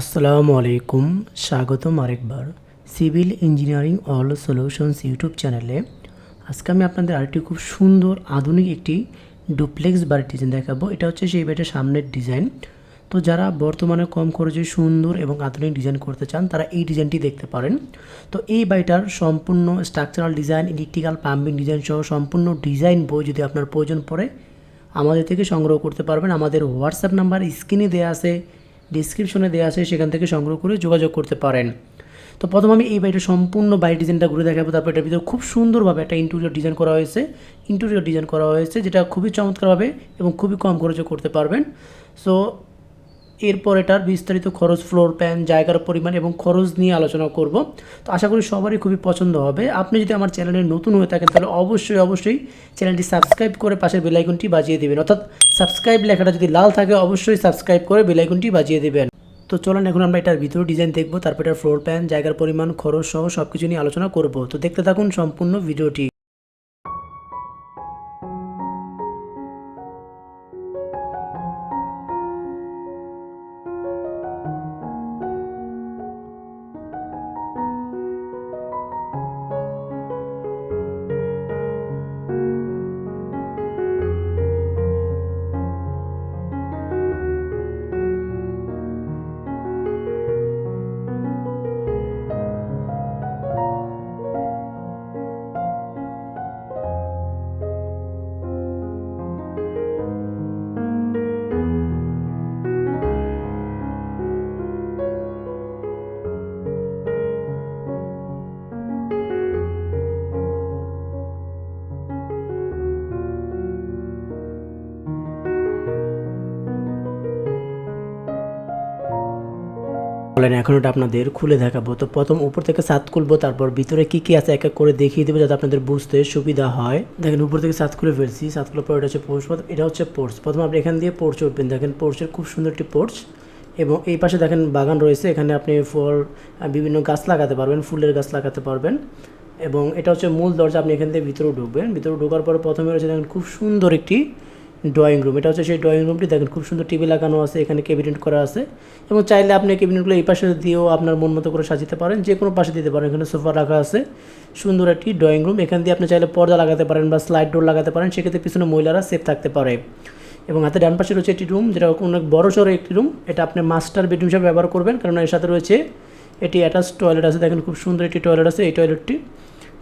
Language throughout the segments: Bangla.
আসসালামু আলাইকুম, স্বাগতম আরেকবার civil engineering all solutions YouTube চ্যানেলে। আজকে আমি আপনাদের আরেকটি খুব সুন্দর আধুনিক একটি ডুপ্লেক্স বাড়ির ডিজাইন দেখাবো। এটা হচ্ছে সেই বাড়িটার সামনের ডিজাইন তো যারা বর্তমানে কম খরচে সুন্দর এবং আধুনিক ডিজাইন করতে চান, তারা এই ডিজাইনটি দেখতে পারেন। তো এই বাড়িটার সম্পূর্ণ structural design electrical pumping design সহ সম্পূর্ণ ডিজাইন বই যদি আপনার প্রয়োজন পড়ে, আমাদের থেকে সংগ্রহ করতে পারবেন। আমাদের হোয়াটসঅ্যাপ নাম্বার স্ক্রিনে দেওয়া আছে। ডিসক্রিপশনে দেওয়া আছে, সেখান থেকে সংগ্রহ করে যোগাযোগ করতে পারেন। তো প্রথম আমি এই বাড়িটা সম্পূর্ণ বাড়ির ডিজাইনটা ঘুরে দেখাবো, তারপর এটার ভিতরে খুব সুন্দরভাবে একটা ইন্টেরিয়র ডিজাইন করা হয়েছে। ইন্টেরিয়র ডিজাইন করা হয়েছে, যেটা খুবই চমৎকারভাবে এবং খুবই কম খরচে করতে পারবেন। সো এরপর এটার বিস্তারিত খরচ ফ্লোর প্যান জায়গার পরিমাণ এবং খরচ নিয়ে আলোচনা করব। তো আশা করি সবারই খুবই পছন্দ হবে। আপনি যদি আমার চ্যানেলে নতুন হয়ে থাকেন, তাহলে অবশ্যই অবশ্যই চ্যানেলটি সাবস্ক্রাইব করে পাশের বেলাইকনটি বাজিয়ে দেবেন। অর্থাৎ সাবস্ক্রাইব লেখাটা যদি লাল থাকে, অবশ্যই সাবস্ক্রাইব করে বেলাইকনটি বাজিয়ে দেবেন। তো চলুন, এখন আমরা এটার ভিতরে ডিজাইন দেখব, তারপর এটার ফ্লোর প্যান জায়গার পরিমাণ, খরচ সহ সব কিছু নিয়ে আলোচনা করব। তো দেখতে থাকুন সম্পূর্ণ ভিডিওটি। বলেন, এখন ওটা আপনাদের খুলে দেখাবো। তো প্রথম উপর থেকে ছাদ খুলবো, তারপর ভিতরে কি কি আছে এক এক করে দেখিয়ে দেবো যাতে আপনাদের বুঝতে সুবিধা হয়। দেখেন, উপর থেকে ছাদ খুলে ফেলছি। ছাদ খুলে পর এটা হচ্ছে পোর্স এটা হচ্ছে পোর্স প্রথম আপনি এখান দিয়ে পোর্চ উঠবেন। দেখেন, পোর্চের খুব সুন্দর একটি পোর্চ। এবং এই পাশে দেখেন বাগান রয়েছে। এখানে আপনি ফল বিভিন্ন গাছ লাগাতে পারবেন, ফুলের গাছ লাগাতে পারবেন। এবং এটা হচ্ছে মূল দরজা। আপনি এখান থেকে ভিতরে ঢুকবেন। ভিতরে ঢোকার পর প্রথমে রয়েছে দেখেন, খুব সুন্দর একটি ড্রয়িং রুম এটা হচ্ছে সেই ড্রয়িং রুমটি দেখেন, খুব সুন্দর টিভি লাগানো আছে, এখানে ক্যাবিনেট করা আছে। এবং চাইলে আপনি ক্যাবিনেটগুলো এই পাশে দিয়েও আপনার মন মতো করে সাজাতে পারেন, যে কোনো পাশে দিতে পারেন। এখানে সোফা রাখা আছে। সুন্দর একটি ড্রয়িং রুম এখান দিয়ে আপনি চাইলে পর্দা লাগাতে পারেন বা স্লাইড ডোর লাগাতে পারেন। সেক্ষেত্রে পিছনে মহিলারা সেফ থাকতে পারে। এবং হাতে ডান পাশে রয়েছে একটি রুম যেটা অনেক বড় সড়ো একটি রুম এটা আপনি মাস্টার বেডরুম হিসাবে ব্যবহার করবেন। কারণ এর সাথে রয়েছে এটি অ্যাটাচ টয়লেট আছে। দেখেন, খুব সুন্দর একটি টয়লেট আছে এই টয়লেটটি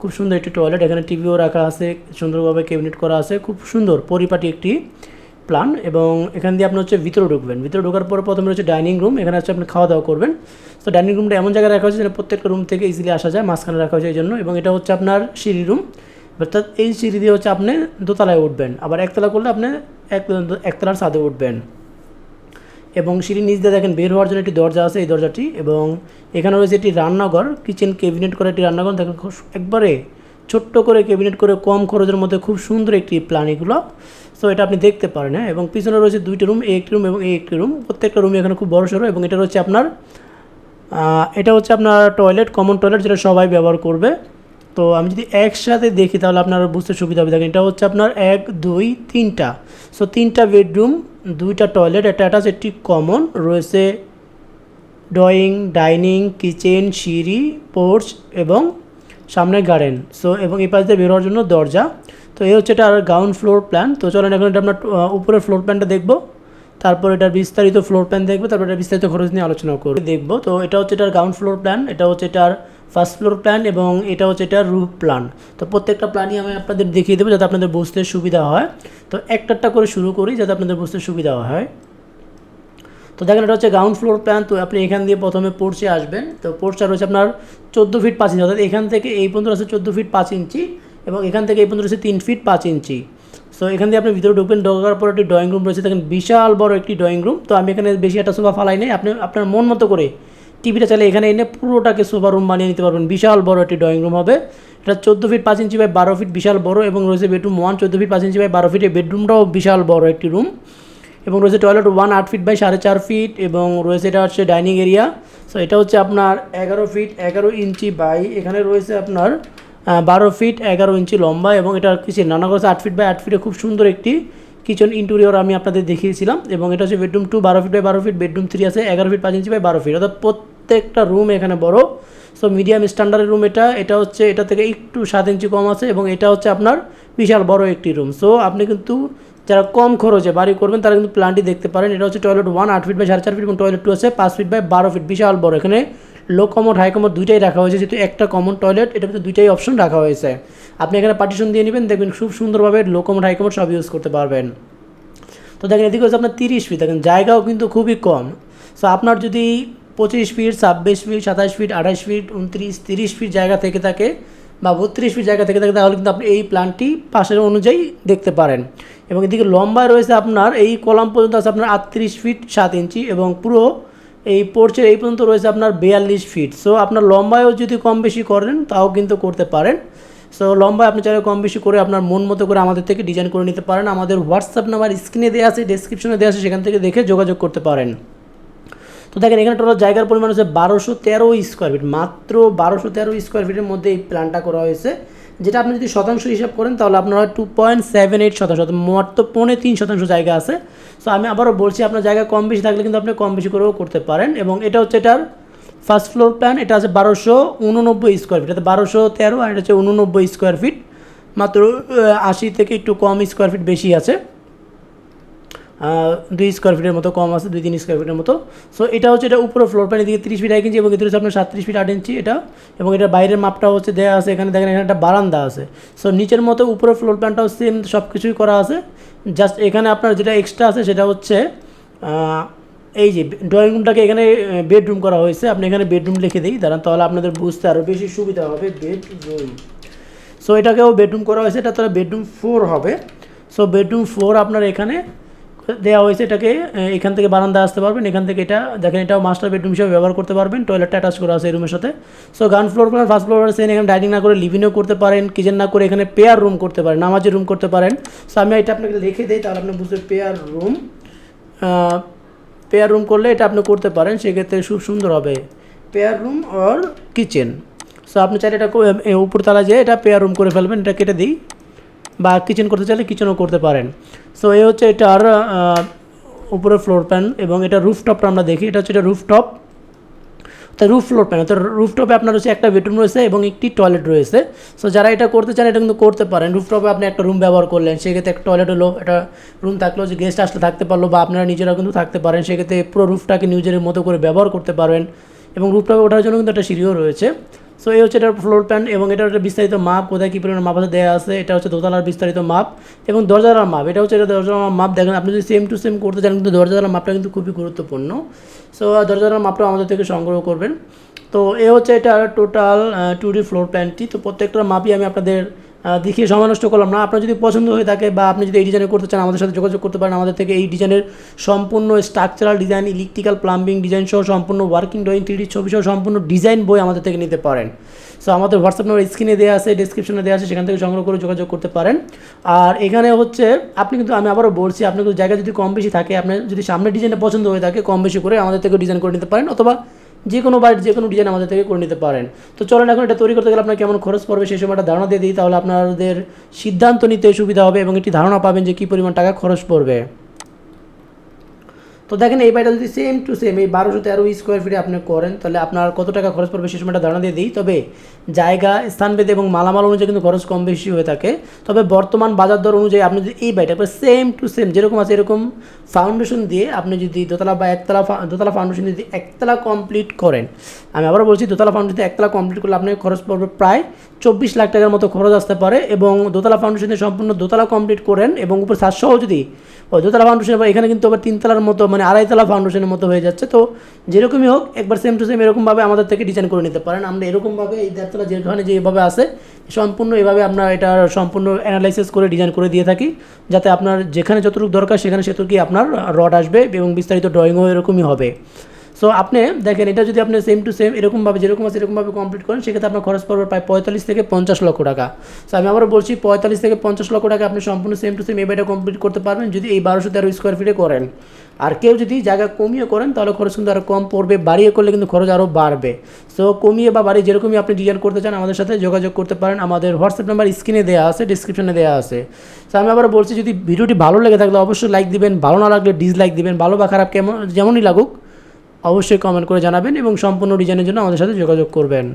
খুব সুন্দর একটি টয়লেট এখানে টিভিও রাখা আছে, সুন্দরভাবে ক্যাবিনেট করা আছে, খুব সুন্দর, পরিপাটি একটি প্ল্যান এবং এখান দিয়ে আপনি হচ্ছে ভিতরে ঢুকবেন। ভিতরে ঢোকার পর প্রথমে হচ্ছে ডাইনিং রুম এখানে হচ্ছে আপনি খাওয়া দাওয়া করবেন। তো ডাইনিং রুমটা এমন জায়গায় রাখা হয়েছে যেন প্রত্যেকটা রুম থেকে ইজিলি আসা যায়, মাঝখানে রাখা হয়েছে এই জন্য এবং এটা হচ্ছে আপনার সিঁড়ি রুম অর্থাৎ এই সিঁড়ি দিয়ে হচ্ছে আপনি দোতলায় উঠবেন, আবার একতলা করলে আপনি এক, একতলার ছাদে উঠবেন। এবং সিঁড়ির নিচ দিয়ে দেখেন বের হওয়ার জন্য একটি দরজা আছে। এই দরজাটি এবং এখানে রয়েছে একটি রান্নাঘর। কিচেন ক্যাবিনেট করে একটি রান্নাঘর। দেখেন একবারে ছোট্ট করে ক্যাবিনেট করে কম খরচের মধ্যে খুব সুন্দর একটি প্ল্যান এগুলো। সো এটা আপনি দেখতে পারেন হ্যাঁ। এবং পিছনে রয়েছে দুইটি রুম এই একটি রুম এবং এই একটি রুম প্রত্যেকটা রুমে এখানে খুব বড় সড়ো এবং এটা হচ্ছে আপনার এটা হচ্ছে আপনার টয়লেট কমন টয়লেট যেটা সবাই ব্যবহার করবে। তো আমি যদি একসাথে দেখি তাহলে আপনার বুঝতে সুবিধা হবে। দেখেন, এটা হচ্ছে আপনার এক, দুই, তিনটা। সো তিনটা বেডরুম দুইটা টয়লেট একটা অ্যাটাচ একটি কমন রয়েছে ড্রয়িং ডাইনিং কিচেন সিঁড়ি পোর্চ এবং সামনে গার্ডেন সো এবং এই পাশ দিয়ে বের হওয়ার জন্য দরজা। তো এই হচ্ছে এটার গ্রাউন্ড ফ্লোর প্ল্যান তো চলেন, এখন এটা আপনার উপরের ফ্লোর প্ল্যানটা দেখব। তারপর এটার বিস্তারিত ফ্লোর প্ল্যান দেখব। তারপর এটার বিস্তারিত খরচ নিয়ে আলোচনা করব। দেখব, তো এটা হচ্ছে এটার গ্রাউন্ড ফ্লোর প্ল্যান এটা হচ্ছে এটার ফার্স্ট ফ্লোর প্ল্যান এবং এটা হচ্ছে এটা রুফ প্ল্যান তো প্রত্যেকটা প্ল্যানই আমি আপনাদের দেখিয়ে দেবো যাতে আপনাদের বুঝতে সুবিধা হয়। তো একটা করে শুরু করি যাতে আপনাদের বুঝতে সুবিধা হয়। তো দেখেন এটা হচ্ছে গ্রাউন্ড ফ্লোর প্ল্যান তো আপনি এখান দিয়ে প্রথমে পোর্চে আসবেন। তো পোর্চটা রয়েছে আপনার চোদ্দ ফিট পাঁচ ইঞ্চি অর্থাৎ এখান থেকে এই পর্যন্ত আছে চোদ্দ ফিট পাঁচ ইঞ্চি এবং এখান থেকে এই পর্যন্ত রয়েছে তিন ফিট পাঁচ ইঞ্চি সো এখান দিয়ে আপনি ভিতরে ঢুকবেন, ঢোকার পর একটি ড্রয়িং রুম রয়েছে। দেখেন বিশাল বড় একটি ড্রয়িং রুম তো আমি এখানে বেশি একটা সোফা ফালাই নেই। আপনি, আপনার মন মতো করে টিভিটা চাইলে এখানে এনে পুরোটাকে সোফা রুম বানিয়ে নিতে পারবেন। বিশাল বড় একটি ড্রয়িং রুম হবে। এটা চোদ্দ ফিট পাঁচ ইঞ্চি বাই বারো ফিট বিশাল বড় এবং রয়েছে বেডরুম ওয়ান চোদ্দ ফিট পাঁচ ইঞ্চি বাই বারো ফিট এই বেডরুমটাও বিশাল বড় একটি রুম এবং রয়েছে টয়লেট ওয়ান আট ফিট বাই সাড়ে চার ফিট এবং রয়েছে এটা হচ্ছে ডাইনিং এরিয়া সো এটা হচ্ছে আপনার এগারো ফিট এগারো ইঞ্চি বাই এখানে রয়েছে আপনার বারো ফিট এগারো ইঞ্চি লম্বা এবং এটা কিচেন রান্না করেছে আট ফিট বাই আট ফিটে খুব সুন্দর একটি কিচেন ইন্টেরিয়র আমি আপনাদের দেখিয়েছিলাম এবং এটা হচ্ছে বেডরুম টু বারো ফিট বাই বারো ফিট বেডরুম থ্রি আছে, এগারো ফিট পাঁচ ইঞ্চি বাই বারো ফিট অর্থাৎ প্রত্যেকটা রুম এখানে বড়। সো মিডিয়াম স্ট্যান্ডার্ডের রুম এটা এটা হচ্ছে, এটা থেকে একটু সাত ইঞ্চি কম আছে এবং এটা হচ্ছে আপনার বিশাল বড় একটি রুম সো আপনি কিন্তু যারা কম খরচে বাড়ি করবেন, তারা কিন্তু প্ল্যানটি দেখতে পারেন। এটা হচ্ছে টয়লেট ওয়ান আট ফিট বাই সাড়ে চার ফিট এবং টয়লেট টু আছে, পাঁচ ফিট বাই বারো ফিট বিশাল বড়। এখানে লো কমোড হাই কমোড দুইটাই রাখা হয়েছে। যেহেতু একটা কমন টয়লেট এটার ভিতরে দুইটাই অপশন রাখা হয়েছে। আপনি এখানে পার্টিশন দিয়ে নেবেন, দেখবেন খুব সুন্দরভাবে লো কমোড হাই কমোড সব ইউজ করতে পারবেন। তো দেখেন, এদিকে হচ্ছে আপনার তিরিশ ফিট দেখেন, জায়গাও কিন্তু খুবই কম। সো আপনার যদি পঁচিশ ফিট ছাব্বিশ ফিট সাতাশ ফিট আঠাশ ফিট উনত্রিশ, তিরিশ ফিট জায়গা থেকে থাকে বা বত্রিশ ফিট জায়গা থেকে থাকে, তাহলে কিন্তু আপনি এই প্ল্যানটি পাশের অনুযায়ী দেখতে পারেন। এবং এদিকে লম্বায় রয়েছে আপনার, এই কলাম পর্যন্ত আছে আপনার আটত্রিশ ফিট সাত ইঞ্চি এবং পুরো এই পোর্চের এই পর্যন্ত রয়েছে আপনার বিয়াল্লিশ ফিট সো আপনার লম্বায়ও যদি কম বেশি করেন, তাও কিন্তু করতে পারেন। সো লম্বায় আপনি চাইলে কম বেশি করে আপনার মন মতো করে আমাদের থেকে ডিজাইন করে নিতে পারেন। আমাদের হোয়াটসঅ্যাপ নাম্বার স্ক্রিনে দেওয়া আছে ডেসক্রিপশনে দেওয়া আছে, সেখান থেকে দেখে যোগাযোগ করতে পারেন। তো দেখেন, এখানে টোটাল জায়গার পরিমাণ হচ্ছে বারোশো তেরো স্কোয়ার ফিট মাত্র বারোশো তেরো স্কোয়ার ফিটের মধ্যে এই প্ল্যানটা করা হয়েছে। যেটা আপনি যদি শতাংশ হিসাব করেন, তাহলে আপনার টু পয়েন্ট সেভেন এইট শতাংশ মাত্র পৌনে তিন শতাংশ জায়গা আছে। সো আমি আবারও বলছি, আপনার জায়গা কম বেশি থাকলে কিন্তু আপনি কম বেশি করেও করতে পারেন। এবং এটা হচ্ছে এটার ফার্স্ট ফ্লোর প্ল্যান এটা আছে বারোশো উননব্বই স্কোয়ার ফিট এটা বারোশো তেরো আর এটা হচ্ছে উননব্বই স্কোয়ার ফিট মাত্র আশি থেকে একটু কম স্কোয়ার ফিট বেশি আছে। দুই স্কোয়ার ফিটের মতো, কম আছে দুই, তিন স্কোয়ার ফিটের মতো। সো এটা হচ্ছে, এটা উপরে ফ্লোর প্ল্যান এদিকে তিরিশ ফিট এক ইঞ্চি এবং এদিকে আপনার সাতত্রিশ ফিট আট ইঞ্চি এটা। এবং এটা বাইরের মাপটা হচ্ছে দেওয়া আছে, এখানে দেখেন, এখানে একটা বারান্দা আছে। সো নিচের মতো উপরে ফ্লোর প্ল্যানটাও সেম সব কিছুই করা আছে। জাস্ট এখানে আপনার যেটা এক্সট্রা আছে, সেটা হচ্ছে এই যে ড্রয়িং রুমটাকে এখানে বেডরুম করা হয়েছে। আপনি এখানে বেডরুম লিখে দিই, দাঁড়ান, তাহলে আপনাদের বুঝতে আরও বেশি সুবিধা হবে বেডরুম সো এটাকেও বেডরুম করা হয়েছে, এটা তাহলে বেডরুম ফোর হবে। সো বেডরুম ফোর আপনার এখানে দেওয়া হয়েছে এটাকে এখান থেকে বারান্দা আসতে পারবেন, এখান থেকে এটা, দেখেন এটাও মাস্টার বেডরুম হিসেবে ব্যবহার করতে পারবেন টয়লেটটা অ্যাটাচ করা আছে রুমের সাথে। So ground floor plan first floor Sen এখানে ডাইনিং না করে লিভিংও করতে পারেন কিচেন না করে এখানে পেয়ার রুম করতে পারেন, নামাজের রুম করতে পারেন। সো আমি এটা আপনাকে লিখে দিই, তাহলে আপনি বুঝতে পেয়ার রুম পেয়ার রুম করলে এটা আপনি করতে পারেন, সেক্ষেত্রে খুব সুন্দর হবে। Prayer room or kitchen so আপনি চাইলে এটা উপরতলা যেয়ে এটা পেয়ার রুম করে ফেলবেন, এটা কেটে দিই। বা কিচেন করতে চাইলে কিচেনও করতে পারেন। সো এই হচ্ছে এটার উপরে ফ্লোর প্যান এবং এটা রুফটপটা আমরা দেখি। এটা হচ্ছে এটা রুফটপ তো রুফ ফ্লোর প্যান তো রুফটপে আপনার হচ্ছে একটা বেডরুম রয়েছে এবং একটি টয়লেট রয়েছে। সো যারা এটা করতে চান, এটা কিন্তু করতে পারেন। রুফটপে আপনি একটা রুম ব্যবহার করলেন, সেক্ষেত্রে একটা টয়লেট হলো, একটা রুম থাকল, যে গেস্ট আসলে থাকতে পারল বা আপনারা নিজেরা কিন্তু থাকতে পারেন। সেক্ষেত্রে পুরো রুফটাকে নিজের মতো করে ব্যবহার করতে পারবেন এবং রুফটপে ওঠার জন্য কিন্তু একটা সিঁড়িও রয়েছে। সো এই হচ্ছে এটার ফ্লোর প্ল্যান এবং এটা একটা বিস্তারিত মাপ কোথায় কী পরিমাণ মাপ আছে দেওয়া আছে, এটা হচ্ছে দোতলার বিস্তারিত মাপ এবং দরজার মাপ এটা হচ্ছে এটা দরজার মাপ দেখেন, আপনি যদি সেম টু সেম করতে চান, কিন্তু দরজার মাপটা কিন্তু খুবই গুরুত্বপূর্ণ। সো দরজার মাপটা আমাদের থেকে সংগ্রহ করবেন। তো, এ হচ্ছে এটা টোটাল টু ডি ফ্লোর প্ল্যানটি তো প্রত্যেকটা মাপই আমি আপনাদের দেখিয়ে সময় নষ্ট করলাম না। আপনার যদি পছন্দ হয়ে থাকে বা আপনি যদি এই ডিজাইনে করতে চান, আমাদের সাথে যোগাযোগ করতে পারেন। আমাদের থেকে এই ডিজাইনের সম্পূর্ণ structural design electrical plumbing design সহ সম্পূর্ণ ওয়ার্কিং ড্রয়িং থ্রি ছবি সহ সম্পূর্ণ ডিজাইন বই আমাদের থেকে নিতে পারেন। সো আমাদের হোয়াটসঅ্যাপ নাম্বার স্ক্রিনে দেওয়া আছে ডিসক্রিপশনে দেওয়া আছে, সেখান থেকে সংগ্রহ করে যোগাযোগ করতে পারেন। আর এখানে হচ্ছে, আপনি কিন্তু, আমি আবারও বলছি আপনি কিন্তু জায়গা যদি কম বেশি থাকে, আপনার যদি সামনের ডিজাইনটা পছন্দ হয়ে থাকে, কম বেশি করে আমাদের থেকে ডিজাইন করে নিতে পারেন, অথবা যে কোনো বাড়ির যে কোনো ডিজাইন আমাদের থেকে করে নিতে পারেন। তো চলেন এখন এটা তৈরি করতে গেলে আপনার কেমন খরচ পড়বে সেই সময়টা ধারণা দিয়ে দিই, তাহলে আপনাদের সিদ্ধান্ত নিতে সুবিধা হবে এবং একটি ধারণা পাবেন যে কী পরিমাণ টাকা খরচ পড়বে। তো দেখেন এই বাড়িটা যদি সেম টু সেম এই বারোশো তেরো স্কোয়ার ফিটে আপনি করেন, তাহলে আপনার কত টাকা খরচ পড়বে? সেই সময়টা ধারণা দিয়ে দিই। তবে জায়গা, স্থানভেদে এবং মালামাল অনুযায়ী কিন্তু খরচ কম বেশি হয়ে থাকে। তবে বর্তমান বাজার দর অনুযায়ী আপনি যদি এই বাড়িটা সেম টু সেম যেরকম আছে এরকম ফাউন্ডেশন দিয়ে আপনি যদি দোতলা বা একতলা দোতলা ফাউন্ডেশন যদি একতলা কমপ্লিট করেন, আমি আবার বলছি দোতলা ফাউন্ডেশন একতলা কমপ্লিট করলে আপনার খরচ পড়বে প্রায় চব্বিশ লাখ টাকার মতো খরচ আসতে পারে এবং দোতলা ফাউন্ডেশনে সম্পূর্ণ দোতলা কমপ্লিট করেন এবং উপর সাতশো যদি দোতলা ফাউন্ডেশন এখানে কিন্তু আবার তিনতলার মতো মানে আড়াইতলা ফাউন্ডেশনের মতো হয়ে যাচ্ছে। তো যেরকমই হোক, একবার সেম টু সেম এরকমভাবে আমাদের থেকে ডিজাইন করে নিতে পারেন। আমরা এরকমভাবে এই দেড়তলা যেখানে যেভাবে আসে সম্পূর্ণ এভাবে আমরা এটা সম্পূর্ণ অ্যানালাইসিস করে ডিজাইন করে দিয়ে থাকি, যাতে আপনার যেখানে যতটুকু দরকার সেখানে সেটুকুই আপনার রড আসবে এবং বিস্তারিত ড্রয়িংও এরকমই হবে। সো আপনি দেখেন, এটা যদি আপনি সেম টু সেম এরকমভাবে, যেরকম আছে, এরকমভাবে কমপ্লিট করেন, সেক্ষেত্রে আপনার খরচ পড়বে প্রায় পঁয়তাল্লিশ থেকে পঞ্চাশ লক্ষ টাকা। সো আমি আবারও বলছি, পঁয়তাল্লিশ থেকে পঞ্চাশ লক্ষ টাকা আপনি সম্পূর্ণ সেম টু সেম এই বাড়িটা কমপ্লিট করতে পারবেন যদি এই বারোশো তেরো স্কোয়ার ফিটে করেন। আর কেউ যদি জায়গা কমিয়ে করেন, তাহলে খরচ কিন্তু আরও কম পড়বে, বাড়িয়ে করলে কিন্তু খরচ আরও বাড়বে। সো কমিয়ে বা বাড়ি যেরকমই আপনি ডিজাইন করতে চান, আমাদের সাথে যোগাযোগ করতে পারেন। আমাদের হোয়াটসঅ্যাপ নাম্বার স্ক্রিনে দেওয়া আছে ডিসক্রিপশনে দেওয়া আছে। সো আমি আবার বলছি, যদি ভিডিওটি ভালো লেগে থাকলে অবশ্যই লাইক দিবেন, ভালো না লাগলে ডিসলাইক দিবেন, ভালো বা খারাপ কেমন, যেমনই লাগুক। অবশ্যই কমেন্ট করে জানাবেন এবং সম্পূর্ণ ডিজাইনের জন্য আমাদের সাথে যোগাযোগ করবেন।